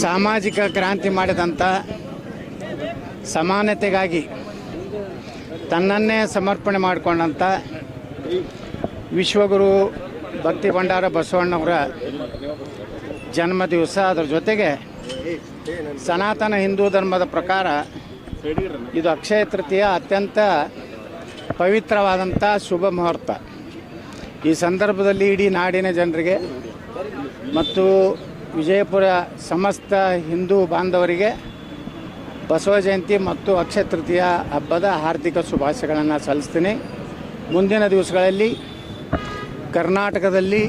ಸಾಮಾಜಿಕ ಕ್ರಾಂತಿ ಮಾಡಿದಂಥ ಸಮಾನತೆಗಾಗಿ ತನ್ನನ್ನೇ ಸಮರ್ಪಣೆ ಮಾಡಿಕೊಂಡಂಥ ವಿಶ್ವಗುರು ಭಕ್ತಿ ಭಂಡಾರ ಬಸವಣ್ಣವರ ಜನ್ಮ ದಿವಸ ಅದರ ಜೊತೆಗೆ ಸನಾತನ ಹಿಂದೂ ಧರ್ಮದ ಪ್ರಕಾರ ಇದು ಅಕ್ಷಯ ತೃತೀಯ ಅತ್ಯಂತ ಪವಿತ್ರವಾದಂಥ ಶುಭ ಮುಹೂರ್ತ. ಈ ಸಂದರ್ಭದಲ್ಲಿ ಇಡೀ ನಾಡಿನ ಜನರಿಗೆ ಮತ್ತು ವಿಜಯಪುರ ಸಮಸ್ತ ಹಿಂದೂ ಬಾಂಧವರಿಗೆ ಬಸವ ಜಯಂತಿ ಮತ್ತು ಅಕ್ಷಯ ತೃತೀಯ ಹಬ್ಬದ ಹಾರ್ದಿಕ ಶುಭಾಶಯಗಳನ್ನು ಸಲ್ಲಿಸ್ತೀನಿ. ಮುಂದಿನ ದಿವಸಗಳಲ್ಲಿ ಕರ್ನಾಟಕದಲ್ಲಿ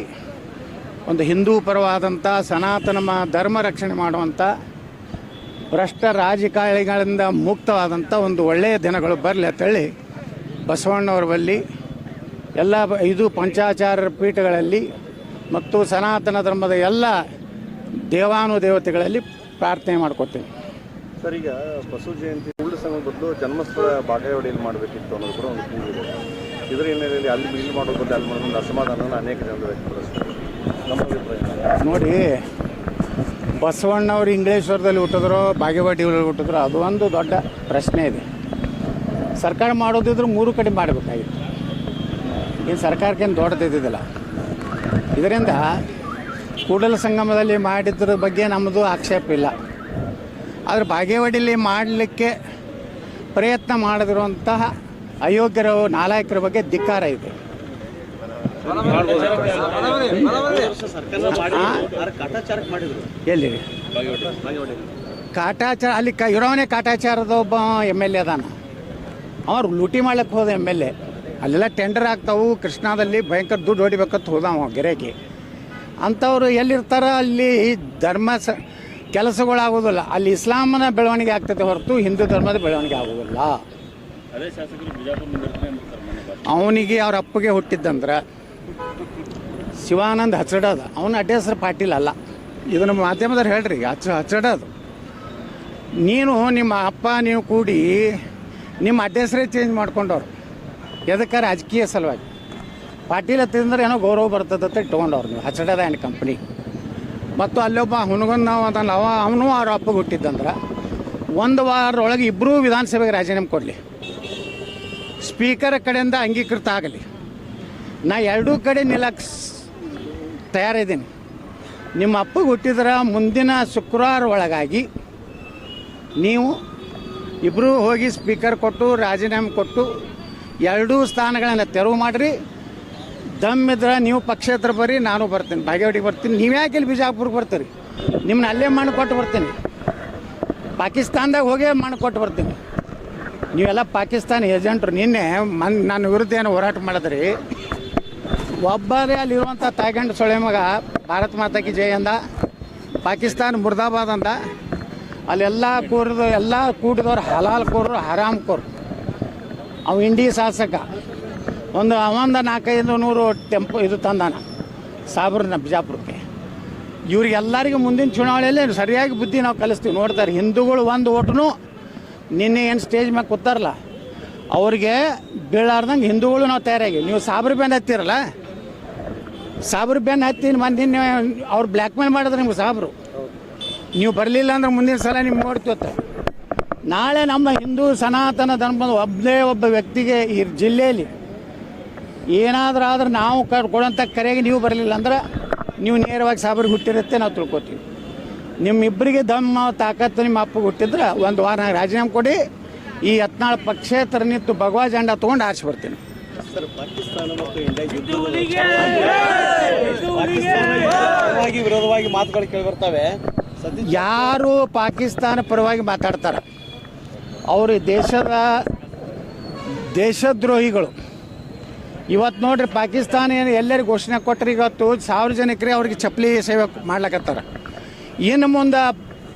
ಒಂದು ಹಿಂದೂ ಪರವಾದಂಥ ಸನಾತನ ಧರ್ಮ ರಕ್ಷಣೆ ಮಾಡುವಂಥ ಭ್ರಷ್ಟ ರಾಜಕಾರಣಿಗಳಿಂದ ಮುಕ್ತವಾದಂಥ ಒಂದು ಒಳ್ಳೆಯ ದಿನಗಳು ಬರಲಿ ಅಂತೇಳಿ ಬಸವಣ್ಣವರ ಬಲ್ಲಿ ಎಲ್ಲ ಇದು ಪಂಚಾಚಾರ್ಯ ಪಂಚಾಚಾರ ಪೀಠಗಳಲ್ಲಿ ಮತ್ತು ಸನಾತನ ಧರ್ಮದ ಎಲ್ಲ ದೇವಾನುದೇವತೆಗಳಲ್ಲಿ ಪ್ರಾರ್ಥನೆ ಮಾಡ್ಕೊತೀನಿ ಸರ್ ಈಗ ಬಸವ ಜಯಂತಿ ಉಳ್ಳ ಸಂಘ ಬದಲು ಜನ್ಮಸ್ಥಳ ಬಾಗೇವಾಡಿಯಲ್ಲಿ ಮಾಡಬೇಕಿತ್ತು ಅನ್ನೋದು ಕೂಡ ಒಂದು ಕೂಗಿದೆ ಇದರ ಹಿನ್ನೆಲೆಯಲ್ಲಿ ಅಲ್ಲಿ ಇಲ್ಲಿ ಮಾಡೋದು ಅಲ್ಲಿ ಮಾಡೋದು ಒಂದು ಅಸಮಾಧಾನ ಅನೇಕ ಜನರು ವ್ಯಕ್ತಪಡಿಸ್ತಾರೆ. ನಮ್ಮ ಅಭಿಪ್ರಾಯ ನೋಡಿ ಬಸವಣ್ಣವ್ರು ಇಂಗ್ಲೇಶ್ವರದಲ್ಲಿ ಹುಟ್ಟಿದ್ರೋ ಬಾಗೇವಾಡಿಯಲ್ಲಿ ಹುಟ್ಟಿದ್ರು ಅದು ಒಂದು ದೊಡ್ಡ ಪ್ರಶ್ನೆ ಇದೆ. ಸರ್ಕಾರ ಮಾಡೋದಿದ್ರೆ ಮೂರು ಕಡೆ ಮಾಡಬೇಕಾಗಿತ್ತು. ಏನು ಸರ್ಕಾರಕ್ಕೇನು ದೊಡ್ಡದಿದ್ದಿಲ್ಲ ಇದರಿಂದ ಕೂಡಲ ಸಂಗಮದಲ್ಲಿ ಮಾಡಿದ್ರ ಬಗ್ಗೆ ನಮ್ಮದು ಆಕ್ಷೇಪ ಇಲ್ಲ. ಆದರೆ ಬಾಗೇವಾಡಿಯಲ್ಲಿ ಮಾಡಲಿಕ್ಕೆ ಪ್ರಯತ್ನ ಮಾಡದಿರುವಂತಹ ಅಯೋಗ್ಯರ, ನಾಲಾಯಕರ ಬಗ್ಗೆ ಧಿಕ್ಕಾರ ಇದೆ. ಎಲ್ಲಿ? ಕಾಟಾಚಾರ, ಅಲ್ಲಿ ಕ, ಇರೋವನೇ ಕಾಟಾಚಾರದ ಒಬ್ಬ ಎಂ ಎಲ್ ಎ ಅದಾನ. ಅವ್ರು ಲೂಟಿ ಮಾಡ್ಲಿಕ್ಕೆ ಹೋದ ಎಂ ಎಲ್ ಎ. ಅಲ್ಲೆಲ್ಲ ಟೆಂಡರ್ ಆಗ್ತಾವು, ಕೃಷ್ಣಾದಲ್ಲಿ ಭಯಂಕರ ದುಡ್ಡು ಹೊಡಿಬೇಕಂತ ಹೋದವ ಗೆರೆಗೆ. ಅಂಥವ್ರು ಎಲ್ಲಿರ್ತಾರ ಅಲ್ಲಿ ಧರ್ಮ ಸ ಕೆಲಸಗಳಾಗೋದಿಲ್ಲ. ಅಲ್ಲಿ ಇಸ್ಲಾಮನ ಬೆಳವಣಿಗೆ ಆಗ್ತದೆ ಹೊರತು ಹಿಂದೂ ಧರ್ಮದ ಬೆಳವಣಿಗೆ ಆಗೋದಿಲ್ಲ. ಅವನಿಗೆ ಅವ್ರ ಅಪ್ಪಗೆ ಹುಟ್ಟಿದ್ದಂದ್ರೆ ಶಿವಾನಂದ್ ಹಚ್ಚಡದ ಅವನ ಅಡ್ಡ ಹೆಸರು ಪಾಟೀಲ್ ಅಲ್ಲ. ಇದನ್ನು ಮಾಧ್ಯಮದವ್ರು ಹೇಳ್ರಿ ಹಚ್ಚ ಹಚ್ಚಡದು ನೀನು ನಿಮ್ಮ ಅಪ್ಪ ನೀವು ಕೂಡಿ ನಿಮ್ಮ ಅಡ್ಡ ಹೆಸರೇ ಚೇಂಜ್ ಮಾಡ್ಕೊಂಡವ್ರು. ಎದಕ್ಕೆ? ರಾಜಕೀಯ ಸಲುವಾಗಿ. ಪಾಟೀಲ್ ಹತ್ತಿದ್ರೆ ಏನೋ ಗೌರವ ಬರ್ತದೆ ಅಂತ ಇಟ್ಕೊಂಡವ್ರು ನೀವು. ಹಚ್ಚಡದ ಆ್ಯಂಡ್ ಕಂಪ್ನಿ ಮತ್ತು ಅಲ್ಲೊಬ್ಬ ಹುನಗೊಂದು ನಾವು ಅಂತ ಅವ ಅವನು ಅವ್ರ ಅಪ್ಪಗೆ ಹುಟ್ಟಿದ್ದಂದ್ರೆ ಒಂದು ವಾರದೊಳಗೆ ಇಬ್ಬರೂ ವಿಧಾನಸಭೆಗೆ ರಾಜೀನಾಮೆ ಕೊಡಲಿ. ಸ್ಪೀಕರ್ ಕಡೆಯಿಂದ ಅಂಗೀಕೃತ ಆಗಲಿ. ನಾ ಎರಡೂ ಕಡೆ ನಿಲ್ಲಕ್ಕೆ ತಯಾರಿದ್ದೀನಿ. ನಿಮ್ಮ ಅಪ್ಪಗೆ ಹುಟ್ಟಿದ್ರೆ ಮುಂದಿನ ಶುಕ್ರವಾರ ಒಳಗಾಗಿ ನೀವು ಇಬ್ಬರೂ ಹೋಗಿ ಸ್ಪೀಕರ್ ಕೊಟ್ಟು ರಾಜೀನಾಮೆ ಕೊಟ್ಟು ಎರಡೂ ಸ್ಥಾನಗಳನ್ನು ತೆರವು ಮಾಡಿರಿ. ದಮ್ ಇದ್ರೆ ನೀವು ಪಕ್ಷೇತರ ಬರ್ರಿ ನಾನು ಬರ್ತೀನಿ. ಬಾಗೇವಾಡಿಗೆ ಬರ್ತೀನಿ. ನೀವು ಯಾಕೆ ಇಲ್ಲಿ ಬಿಜಾಪುರಕ್ಕೆ ಬರ್ತೀರಿ? ನಿಮ್ಮನ್ನ ಅಲ್ಲೇ ಮಣ್ಣು ಕೊಟ್ಟು ಬರ್ತೀನಿ. ಪಾಕಿಸ್ತಾನದಾಗ ಹೋಗೇ ಮಣ್ಣು ಕೊಟ್ಟು ಬರ್ತೀನಿ. ನೀವೆಲ್ಲ ಪಾಕಿಸ್ತಾನ ಏಜೆಂಟ್ರು. ನಿನ್ನೆ ಮನ್ ನನ್ನ ವಿರುದ್ಧ ಏನು ಹೋರಾಟ ಮಾಡಿದ್ರಿ. ಒಬ್ಬರೇ ಅಲ್ಲಿರುವಂಥ ತಾಯ್ಗಂಡು ಸೊಳೆ ಮಗ, ಭಾರತ್ ಮಾತಾಕಿ ಜಯ ಅಂದ. ಪಾಕಿಸ್ತಾನ ಮುರ್ದಾಬಾದ್ ಅಂದ. ಅಲ್ಲೆಲ್ಲ ಕೂರಿದ, ಎಲ್ಲ ಕೂಡಿದವ್ರು ಹಲಾಲ್ ಕೋರು ಹರಾಮ್ ಕೋರು ಅವು ಇಂಡಿ ಶಾಸಕ. ಒಂದು ಅವಂದ ನಾಲ್ಕೈದು ನೂರು ಟೆಂಪೋ ಇದು ತಂದಾನ ಸಾಬ್ರನ್ನ ಬಿಜಾಪುರಕ್ಕೆ. ಇವ್ರಿಗೆಲ್ಲರಿಗೂ ಮುಂದಿನ ಚುನಾವಣೆಯಲ್ಲಿ ಸರಿಯಾಗಿ ಬುದ್ಧಿ ನಾವು ಕಲಿಸ್ತೀವಿ. ನೋಡ್ತಾರೆ, ಹಿಂದೂಗಳು ಒಂದು ಓಟ್ನು ನಿನ್ನೆ ಏನು ಸ್ಟೇಜ್ ಮ್ಯಾಗ ಕೂತಾರಲ್ಲ, ಅವ್ರಿಗೆ ಬೀಳಾರ್ದಂಗೆ ಹಿಂದೂಗಳು ನಾವು ತಯಾರಾಗಿ ನೀವು ಸಾಬ್ರ ಬೆನ್ ಹತ್ತಿರಲ್ಲ, ಸಾಬ್ರ ಬೆನ್ ಹತ್ತಿ ಮಂದಿ ಅವ್ರು ಬ್ಲ್ಯಾಕ್ ಮೇಲ್ ಮಾಡಿದ್ರೆ ನಿಮ್ಗೆ ಸಾಬ್ರು. ನೀವು ಬರಲಿಲ್ಲ ಅಂದ್ರೆ ಮುಂದಿನ ಸಲ ನಿಮ್ಗೆ ನೋಡ್ತೀವತ್ತ ನಾಳೆ ನಮ್ಮ ಹಿಂದೂ ಸನಾತನ ಧರ್ಮದ ಒಬ್ಬನೇ ಒಬ್ಬ ವ್ಯಕ್ತಿಗೆ ಈ ಜಿಲ್ಲೆಯಲ್ಲಿ ಏನಾದರೂ ಆದ್ರೆ ನಾವು ಕ ಕೊಡೋಂಥ ಕರೆಗೆ ನೀವು ಬರಲಿಲ್ಲ ಅಂದ್ರೆ ನೀವು ನೇರವಾಗಿ ಸಾಬ್ರಿಗೆ ಹುಟ್ಟಿರುತ್ತೆ ನಾವು ತಿಳ್ಕೊತೀವಿ. ನಿಮ್ಮಿಬ್ಬರಿಗೆ ದಮ್ಮ ತಾಕತ್ತು ನಿಮ್ಮ ಅಪ್ಪಗೆ ಹುಟ್ಟಿದ್ರೆ ಒಂದು ವಾರ ರಾಜೀನಾಮೆ ಕೊಡಿ ಈ ಹತ್ನಾಳು ಪಕ್ಷೇತರ ನಿಂತು ಭಗವಾ ಜಂಡ ತೊಗೊಂಡು ಆರಿಸಿ ಬರ್ತೀನಿ. ಸರ್ ಪಾಕಿಸ್ತಾನ ಮತ್ತು ಇಂಡಿಯಾ ಯುದ್ಧವಾಗಿ ವಿರೋಧವಾಗಿ ಮಾತುಗಳು ಕೇಳಿ ಬರ್ತವೆ. ಯಾರು ಪಾಕಿಸ್ತಾನ ಪರವಾಗಿ ಮಾತಾಡ್ತಾರೆ? ಅವರು ದೇಶದ ದೇಶದ್ರೋಹಿಗಳು. ಇವತ್ತು ನೋಡ್ರಿ ಪಾಕಿಸ್ತಾನ ಏನು ಎಲ್ಲರಿಗೆ ಘೋಷಣೆ ಕೊಟ್ಟರೆ ಇವತ್ತು ಸಾವಿರ ಜನಕ್ಕೆ ಅವ್ರಿಗೆ ಚಪ್ಪಲಿ ಸೇವೆ ಮಾಡ್ಲಕತ್ತಾರ. ಇನ್ನು ಮುಂದೆ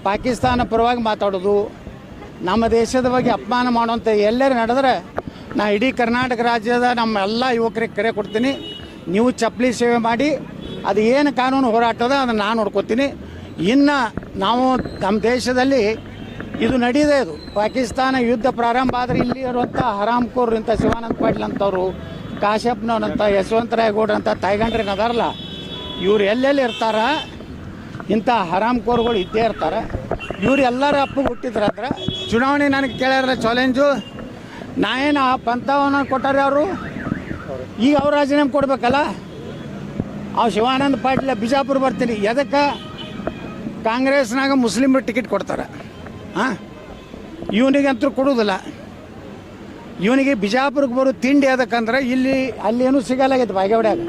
ಪಾಕಿಸ್ತಾನ ಪರವಾಗಿ ಮಾತಾಡೋದು, ನಮ್ಮ ದೇಶದ ಬಗ್ಗೆ ಅಪಮಾನ ಮಾಡುವಂಥ ಎಲ್ಲರೂ ನಡೆದ್ರೆ ನಾ ಇಡೀ ಕರ್ನಾಟಕ ರಾಜ್ಯದ ನಮ್ಮ ಎಲ್ಲ ಯುವಕರಿಗೆ ಕರೆ ಕೊಡ್ತೀನಿ. ನೀವು ಚಪ್ಪಲಿ ಸೇವೆ ಮಾಡಿ, ಅದು ಏನು ಕಾನೂನು ಹೋರಾಟದ ಅದನ್ನು ನಾನು ನೋಡ್ಕೊತೀನಿ. ಇನ್ನು ನಾವು ನಮ್ಮ ದೇಶದಲ್ಲಿ ಇದು ನಡೀದೆ ಇದು. ಪಾಕಿಸ್ತಾನ ಯುದ್ಧ ಪ್ರಾರಂಭ ಆದರೆ ಇಲ್ಲಿ ಇರುವಂಥ ಹರಾಮ್ಕೋರ್ ಇಂಥ ಶಿವಾನಂದ ಪಾಟೀಲ್ ಅಂತವರು ಕಾಶ್ಯಪ್ನವ್ರಂಥ ಯಶವಂತರಾಯ ಅಂತ ತಾಯ್ಗಂಡ್ರಿನ ಅದಾರಲ್ಲ, ಇವ್ರು ಎಲ್ಲೆಲ್ಲಿ ಇರ್ತಾರ? ಇಂಥ ಹರಾಮ್ಕೋರ್ಗಳು ಇದ್ದೇ ಇರ್ತಾರೆ. ಇವ್ರು ಎಲ್ಲರ ಅಪ್ಪು ಹುಟ್ಟಿದ್ರ ಹುಟ್ಟಿದ್ರಾದ್ರೆ ಚುನಾವಣೆ ನನಗೆ ಕೇಳ್ಯಾರ ಚಾಲೆಂಜು? ನಾ ಏನು ಆ ಪಂಥವನ್ನು ಕೊಟ್ಟಾರೆ ಅವರು ಈಗ ಅವ್ರ ರಾಜೀನಾಮೆ ಕೊಡ್ಬೇಕಲ್ಲ? ಆ ಶಿವಾನಂದ ಪಾಟೀಲ ಬಿಜಾಪುರ ಬರ್ತೀನಿ. ಎದಕ್ಕೆ? ಕಾಂಗ್ರೆಸ್ನಾಗ ಮುಸ್ಲಿಮ್ರು ಟಿಕೆಟ್ ಕೊಡ್ತಾರೆ. ಹಾಂ ಇವನಿಗಂತೂ ಕೊಡೋದಿಲ್ಲ ಇವನಿಗೆ ಬಿಜಾಪುರಕ್ಕೆ ಬರೋ ತಿಂಡಿ ಅದಕ್ಕಂದ್ರೆ ಇಲ್ಲಿ ಅಲ್ಲಿ ಏನು ಸಿಗಲಾಗೈತೆ ಬಾಗೇವಾಡ್ಯಾಗ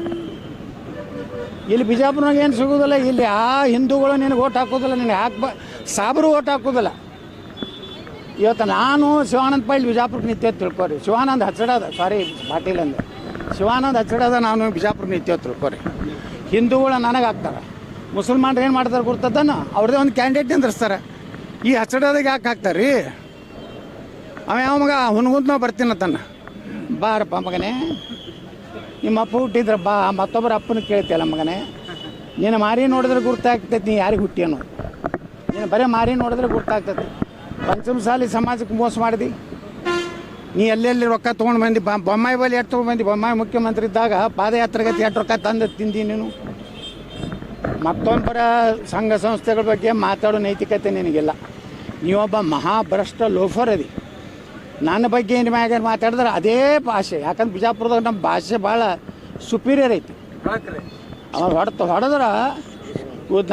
ಇಲ್ಲಿ ಬಿಜಾಪುರನಾಗ ಏನು ಸಿಗೋದಿಲ್ಲ ಇಲ್ಲಿ ಆ ಹಿಂದೂಗಳು ನಿನಗೆ ಓಟ್ ಹಾಕೋದಿಲ್ಲ ನಿನಗೆ ಹಾಕ್ಬ ಸಾಬ್ರು ಓಟ್ ಹಾಕೋದಿಲ್ಲ ಇವತ್ತು ನಾನು ಶಿವಾನಂದ ಪೈಲ್ ಬಿಜಾಪುರಕ್ಕೆ ನಿತ್ಯ ತಿಳ್ಕೊರಿ. ಶಿವಾನಂದ ಹಚ್ಚಡದ ಸಾರಿ ಪಾಟೀಲ್ ಅಂದೆ. ಶಿವಾನಂದ ಹಚ್ಚಡದ ನಾನು ಬಿಜಾಪುರ ನಿತ್ಯ ತಿಳ್ಕೊರಿ. ಹಿಂದೂಗಳು ನನಗೆ ಹಾಕ್ತಾರೆ. ಮುಸಲ್ಮಾನ್ರು ಏನು ಮಾಡ್ತಾರೆ ಗುರ್ತದನ್ನ ಅವ್ರದ್ದೇ ಒಂದು ಕ್ಯಾಂಡಿಡೇಟ್ ನಿಂದಿರ್ಸ್ತಾರೆ. ಈ ಹಚ್ಚಡದಾಗ ಯಾಕೆ ಹಾಕ್ತಾರೆ ರೀ? ಅವ ಯಾವ ಮಗ? ಹುನ್ಗುಂತ ನಾವು ಬರ್ತೀನತ್ತನ್ನ ಬಾರಪ್ಪ ಮಗನೇ. ನಿಮ್ಮ ಅಪ್ಪ ಹುಟ್ಟಿದ್ರೆ ಬಾ, ಮತ್ತೊಬ್ಬರ ಅಪ್ಪನ ಕೇಳ್ತಿಯಲ್ಲ ಮಗನೇ. ನೀನು ಮಾರಿ ನೋಡಿದ್ರೆ ಗುರ್ತಾಗ್ತೈತಿ, ನೀ ಯಾರಿಗೆ ಹುಟ್ಟಿ ಅನ್ನೋದು. ನೀನು ಬರೀ ಮಾರಿ ನೋಡಿದ್ರೆ ಗುರ್ತಾಗ್ತೈತಿ. ಪಂಚಮಸಾಲಿ ಸಮಾಜಕ್ಕೆ ಮೋಸ ಮಾಡಿದಿ. ನೀ ಎಲ್ಲೆಲ್ಲಿ ರೊಕ್ಕ ತೊಗೊಂಡು ಬಂದು? ಬ, ಬೊಮ್ಮಾಯಿ ಬಲಿ ಎಷ್ಟು ತೊಗೊಂಡು ಬಂದು? ಬೊಮ್ಮಾಯಿ ಮುಖ್ಯಮಂತ್ರಿ ಇದ್ದಾಗ ಪಾದಯಾತ್ರೆಗತಿ ಎಷ್ಟು ರೊಕ್ಕ ತಂದು ತಿಂದಿ ನೀನು? ಮತ್ತೊಬ್ಬರ ಸಂಘ ಸಂಸ್ಥೆಗಳ ಬಗ್ಗೆ ಮಾತಾಡೋ ನೈತಿಕತೆ ನಿನಗಿಲ್ಲ. ನೀವೊಬ್ಬ ಮಹಾಭ್ರಷ್ಟ ಲೋಫರ್ ಅದಿ. ನನ್ನ ಬಗ್ಗೆ ಏನು ಮ್ಯಾಗ ಮಾತಾಡಿದ್ರೆ ಅದೇ ಭಾಷೆ. ಯಾಕಂದ್ರೆ ಬಿಜಾಪುರದಾಗ ನಮ್ಮ ಭಾಷೆ ಭಾಳ ಸುಪೀರಿಯರ್ ಐತಿ. ಅವ್ರು ಹೊಡೆತ ಹೊಡೆದ್ರೆ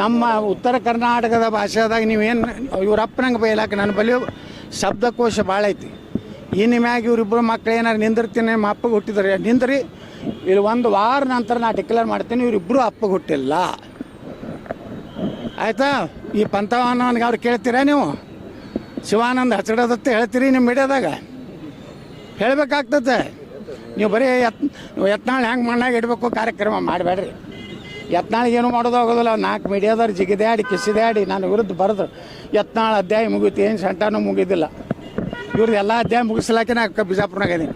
ನಮ್ಮ ಉತ್ತರ ಕರ್ನಾಟಕದ ಭಾಷೆದಾಗ ನೀವೇನು ಇವ್ರ ಅಪ್ಪನಂಗೆ ಬೈಲಾಕ ನನ್ನ ಬಲಿ ಶಬ್ದಕೋಶ ಭಾಳ ಐತಿ. ಇನ್ನು ಮ್ಯಾಗ ಇವರಿಬ್ಬರು ಮಕ್ಳು ಏನಾರು ನಿಂದಿರ್ತೀನಿ ನಿಮ್ಮ ಅಪ್ಪಗೆ ಹುಟ್ಟಿದ್ರೆ ನಿಂದ್ರಿ. ಇಲ್ಲಿ ಒಂದು ವಾರ ನಂತರ ನಾ ಡಿಕ್ಲೇರ್ ಮಾಡ್ತೀನಿ ಇವರಿಬ್ಬರು ಅಪ್ಪಗೆ ಹುಟ್ಟಿಲ್ಲ. ಆಯಿತಾ? ಈ ಪಂಥವನ್ನವನಿಗೆ ಅವ್ರು ಕೇಳ್ತೀರಾ ನೀವು? ಶಿವಾನಂದ ಹಚ್ಚಡದತ್ತೆ ಹೇಳ್ತೀರಿ ನಿಮ್ಮ ಮೀಡಿಯಾದಾಗ? ಹೇಳಬೇಕಾಗ್ತದೆ ನೀವು ಬರೀ ಎತ್ ಯತ್ನಾಳ್ ಹೆಂಗೆ ಮಣ್ಣಾಗ ಇಡಬೇಕು ಕಾರ್ಯಕ್ರಮ ಮಾಡಬೇಡ್ರಿ. ಯತ್ನಾಳಿಗೆ ಏನು ಮಾಡೋದು ಆಗೋದಿಲ್ಲ. ನಾಲ್ಕು ಮೀಡಿಯಾದವ್ರು ಜಿಗಿದಾಡಿ ಕಿಸಿದಾಡಿ ನಾನು ವಿರುದ್ಧ ಬರೆದು ಯತ್ನಾಳ್ ಅಧ್ಯಾಯ ಮುಗೀತು ಏನು ಸಂಟಾನು ಮುಗಿದಿಲ್ಲ. ಇವ್ರದ್ದು ಎಲ್ಲ ಅಧ್ಯಾಯ ಮುಗಿಸ್ಲಾಕೆ ನಾ ಬಿಜಾಪುರ್ನಾಗ ಇದೀನಿ.